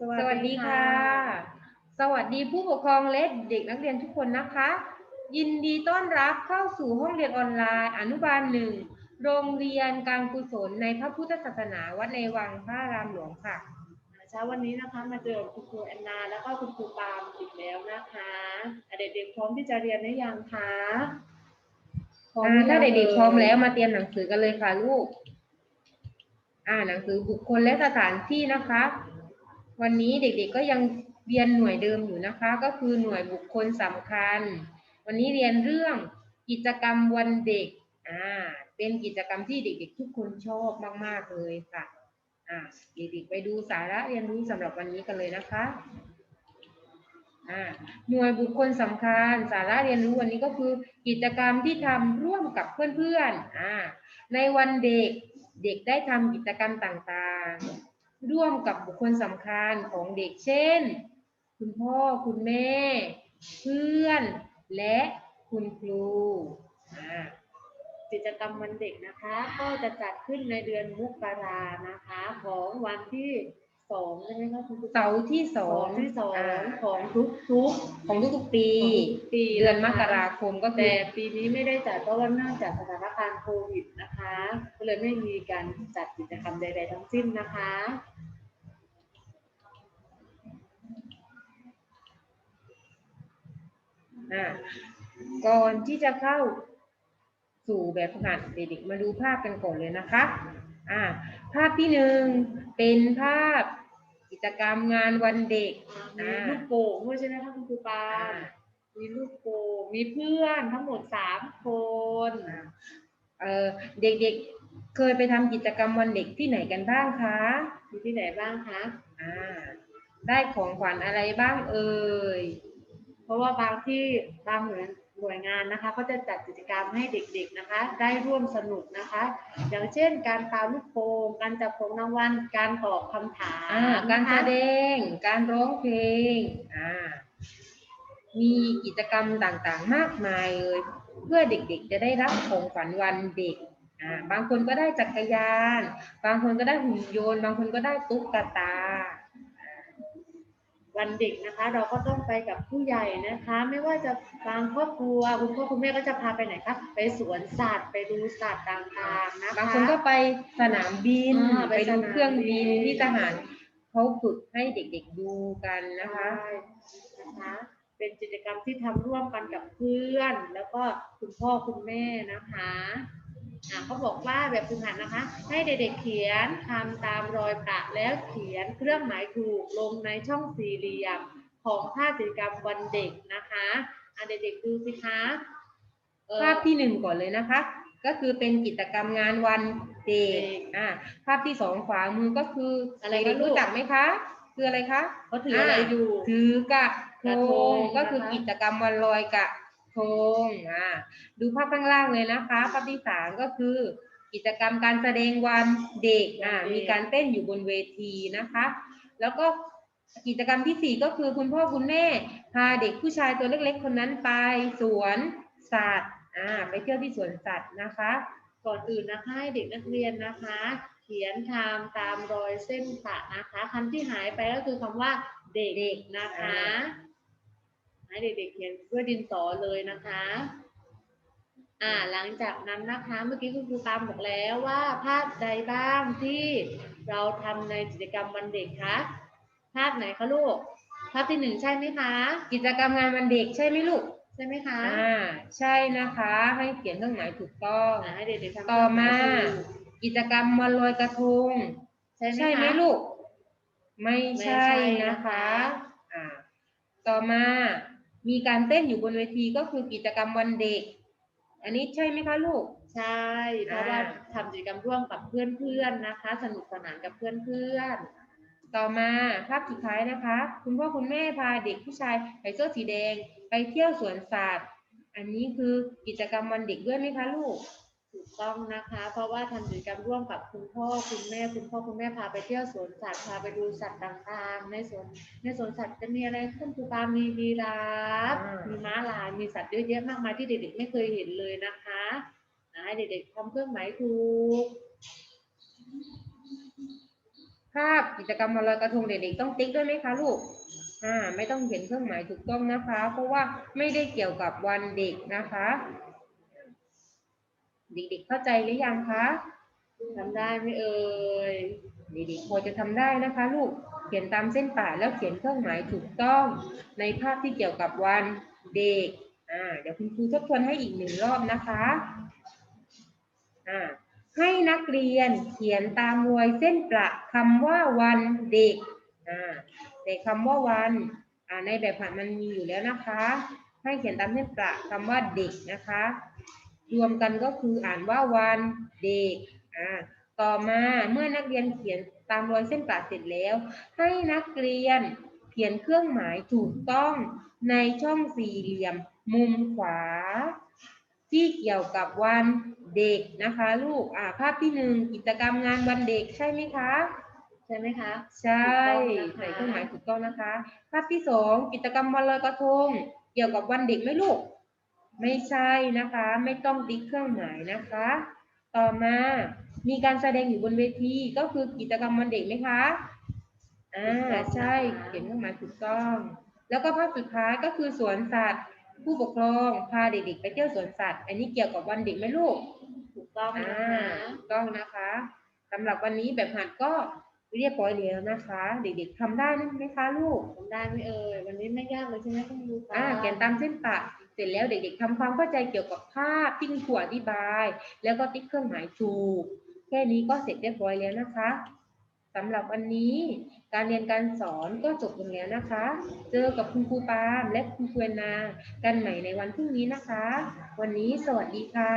สวัสดีค่ะ สวัสดีผู้ปกครองและเด็กนักเรียนทุกคนนะคะ ยินดีต้อนรับเข้าสู่ห้องเรียนออนไลน์ อนุบาลหนึ่งโรงเรียนการกุศลในพระพุทธศาสนาวัดในวังพระอารามหลวงค่ะเช้าวันนี้นะคะมาเจอกับคุณครูแอนนาแล้วก็คุณครูปาล์มอีกแล้วนะคะอะเด็กๆพร้อมที่จะเรียนหรือยังคะพร้อมอ่าถ้าหรือยังเด็กๆพร้อมแล้วมาเตรียมหนังสือกันเลยค่ะลูก อ่าหนังสือบุคคลและสถานที่นะคะ วันนี้เด็กๆก็ยังเรียนหน่วยเดิมอยู่นะคะ ก็คือหน่วยบุคคลสำคัญ วันนี้เรียนเรื่องกิจกรรมวันเด็กอ่าเป็นกิจกรรมที่เด็ก ๆ ทุกคนชอบมาก ๆ เลยค่ะอ่าเด็กๆไปดูสาระเรียนรู้สำหรับวันนี้กันเลยนะคะอ่าหน่วยบุคคลสำคัญสาระเรียนรู้วันนี้ก็คือกิจกรรมที่ทำร่วมกับเพื่อนๆอ่าในวันเด็กเด็กได้ทำกิจกรรมต่างๆ ร่วมกับบุคคลสำคัญของเด็กเช่น คุณพ่อคุณแม่ เพื่อน และคุณครูกิจกรรมวันเด็กนะคะ ก็จะจัดขึ้นในเดือนมกรานะคะ ของวันที่ สองใช่ไหมคะคุณครูเสาร์ที่สสอองงที่สองอ่าของทุกทุกของทุกๆปีๆปีเดือนมะคะกราคมก็คืแต่อปีนี้ไม่ได้จัดเพราะว่าเนื่องจากสถานการณ์โควิดนะคะก็เลยไม่มีการจัดกิจกรรมใด ๆ ทั้งสิ้นนะคะ อ่าก่อนที่จะเข้าสู่แบบฝึกหัดเด็กๆมาดูภาพกันก่อนเลยนะคะ อ่า ภาพที่หนึ่งเป็นภาพกิ จกรรมงานวันเด็กมีลูกโป่งด้วยใช่ไหมคะคุณครูปาอ่าล์มมีลูกโป่งมีเพื่อนทั้งหมดสามคนเออเด็กๆเคยไปทำกิจกรรมวันเด็กที่ไหนกันบ้างคะมีที่ไหนบ้างคะอ่าได้ของขวัญอะไรบ้างเอ่ยเพราะว่าบางที่บางหน่วย หน่วยงานนะคะก็จะจัดกิจกรรมให้เด็กๆนะคะ ได้ร่วมสนุกนะคะ อย่างเช่น การปาลูกโป่งการจับของรางวัลการตอบคำถามอ่าการแสนะคะดงการร้องเพลงอ่ามีกิจกรรมต่างๆ มากมายเลย เพื่อเด็กๆ จะได้รับของขวัญวันเด็กอ่าบางคนก็ได้จักรยาน บางคนก็ได้หุ่นยนต์ บางคนก็ได้ตุ๊กตา วันเด็กนะคะ เราก็ต้องไปกับผู้ใหญ่นะคะ ไม่ว่าจะบางครอบครัวคุณพ่อคุณแม่ก็จะพาไปไหนคะไปสวนสัตว์ไปดูสัตว์ต่างๆนะคะบางคนก็ไปสนามบินอ่าไปไปสดูนามเครื่องบินบินที่ทหารเขาฝึกให้เด็กๆดูกันนะคะ ใช่นะคะ เป็นกิจกรรมที่ทำร่วมกันกับเพื่อน แล้วก็คุณพ่อคุณแม่นะคะอะ เขาบอกว่าแบบฝึกหัดนะคะ ให้เด็กๆเขียนทำตามรอยประแล้วเขียนเครื่องหมายถูกลงในช่องสี่เหลี่ยมของภาพกิจกรรมวันเด็กนะคะอะเด็กๆดูสิคะเอ่อภาพที่หนึ่งก่อนเลยนะคะ ก็คือเป็นกิจกรรมงานวันเด็กเด็กอ่าภาพที่สองขวามือก็คืออะไรเด็กคะๆลูกรู้จักไหมคะคืออะไรคะเขาถืออะไรอยู่ถือกระทกระทงงก็คือนะคะกิจกรรมวันลอยกระท งอ่าดูภาพข้างล่างเลยนะคะ ภาพที่สามก็คือ กิจกรรมการแสดงวันเด็กอ่ามีการเต้นอยู่บนเวทีนะคะ แล้วก็กิจกรรมที่สี่ก็คือคุณพ่อคุณแม่พาเด็กผู้ชายตัวเล็กๆ คนนั้นไปสวนสัตว์อ่าไปเที่ยวที่สวนสัตว์นะคะ ก่อนอื่นนะคะให้เด็กนักเรียนนะคะ เขียนทำตามรอยเส้นปะนะคะคำที่หายไปก็คือคำว่าเด็กๆนะคะ ให้เด็กๆเขียนด้วยดินสอเลยนะคะ อ่าหลังจากนั้นนะคะเมื่อกี้คุณครูตามบอกแล้วว่าภาพใดบ้างที่เราทำในกิจกรรมวันเด็กคะภาพไหนคะลูก ภาพที่หนึ่งใช่ไหมคะ กิจกรรมงานวันเด็กใช่ไหมลูกใช่ไหมคะ อ่า ใช่นะคะ ให้เขียนเครื่องหมายถูกต้องอ่าให้เด็กๆทำต่อมาให้ดูกิจกรรมวันลอยกระทง ใช่ไหมใช่ไหมคะลูก ไม่ไม่ใช่ใช่นะนะคะคะ อ่า ต่อมา มีการเต้นอยู่บนเวทีก็คือกิจกรรมวันเด็ก อันนี้ใช่ไหมคะลูก ใช่ เพราะว่าทำกิจกรรมร่วมกับเพื่อนๆนะคะ สนุกสนานกับเพื่อนต่อมาภาพสุดท้ายนะคะ คุณพ่อคุณแม่พาเด็กผู้ชายใส่เสื้อสีแดง ไปเที่ยวสวนสัตว์ อันนี้คือกิจกรรมวันเด็กด้วยไหมคะลูกๆ ถูกต้องนะคะ เพราะว่าทำกิจกรรมร่วมกับคุณพ่อคุณแม่คุณพ่อคุณแม่พาไปเที่ยวสวนสัตว์พาไปดูสัตว์ต่างๆ ในสวนในสวนสัตว์จะมีอะไรขึ้นคือปลามียีราฟอ่ามีมีม้าลายมีสัตว์เยอะแยะมากมายที่เด็กๆไม่เคยเห็นเลยนะคะอ่าให้เด็กๆทำเครื่องหมายถูกภาพกิจกรรมวันลอยกระทงเด็กๆต้องติ๊กด้วยไหมคะลูกอ่าไม่ต้องเขียนเครื่องหมายถูกต้องนะคะ เพราะว่าไม่ได้เกี่ยวกับวันเด็กนะคะ เด็กๆเข้าใจหรือยังคะทำได้ไหมเอ่ยเด็กๆพอจะทำได้นะคะลูกเขียนตามเส้นป่าแล้วเขียนเครื่องหมายถูกต้องในภาพที่เกี่ยวกับวันเด็กอ่าเดี๋ยวคุณครูทบทวนให้อีกหนึ่งรอบนะคะอ่าให้นักเรียนเขียนตามรอยเส้นประคำว่าวันเด็กอ่าแต่คำว่าวันอ่าในแบบผัดมันมีอยู่แล้วนะคะ ให้เขียนตามเส้นประคำว่าเด็กนะคะ รวมกันก็คืออ่านว่าวันเด็กอ่าต่อมาเมื่อนักเรียนเขียนตามรอยเส้นประเสร็จแล้ว ให้นักเรียนเขียนเครื่องหมายถูกต้องในช่องสี่เหลี่ยมมุมขวา ที่เกี่ยวกับวันเด็กนะคะลูกอ่าภาพที่หนึ่งกิจกรรมงานวันเด็กใช่ไหมคะใช่ไหมคะใช่ใส่เครื่องหมายถูกต้องนะคะ ภาพที่สองกิจกรรมวันลอยกระทง เกี่ยวกับวันเด็กไหมลูก ไม่ใช่นะคะ ไม่ต้องติ๊กเครื่องหมายนะคะ ต่อมามีการแสดงอยู่บนเวทีก็คือกิจกรรมวันเด็กไหมคะอ่าใช่เขียนเครื่องหมายถูกต้อง แล้วก็ภาพสุดท้ายก็คือสวนสัตว์ ผู้ปกครองพาเด็กๆ ไปเที่ยวสวนสัตว์ อันนี้เกี่ยวกับวันเด็กไหมลูกถูกต้องอ่านะคะถูกต้องนะคะสำหรับวันนี้แบบหัดก็เรียบร้อยแล้วนะคะ เด็กๆทำได้ไหมคะลูกทำได้ไหมเอ่ยวันนี้ไม่ยากเลยใช่ไหมคุณครูคะอ่าเขียนตามเส้นปะเส ร็จแล้วเด็ก ๆทำความเข้าใจเกี่ยวกับภาพติ้งขวดอธิบาย แล้วก็ติ๊กเครื่องหมายถูกแค่นี้ก็เสร็จเรียบร้อยแล้วนะคะสำหรับวันนี้การเรียนการสอนก็จบลงแล้วนะคะ เจอกับคุณครูปาล์มและคุณครูนนากันใหม่ในวันพรุ่งนี้นะคะ วันนี้สวัสดีค่ะ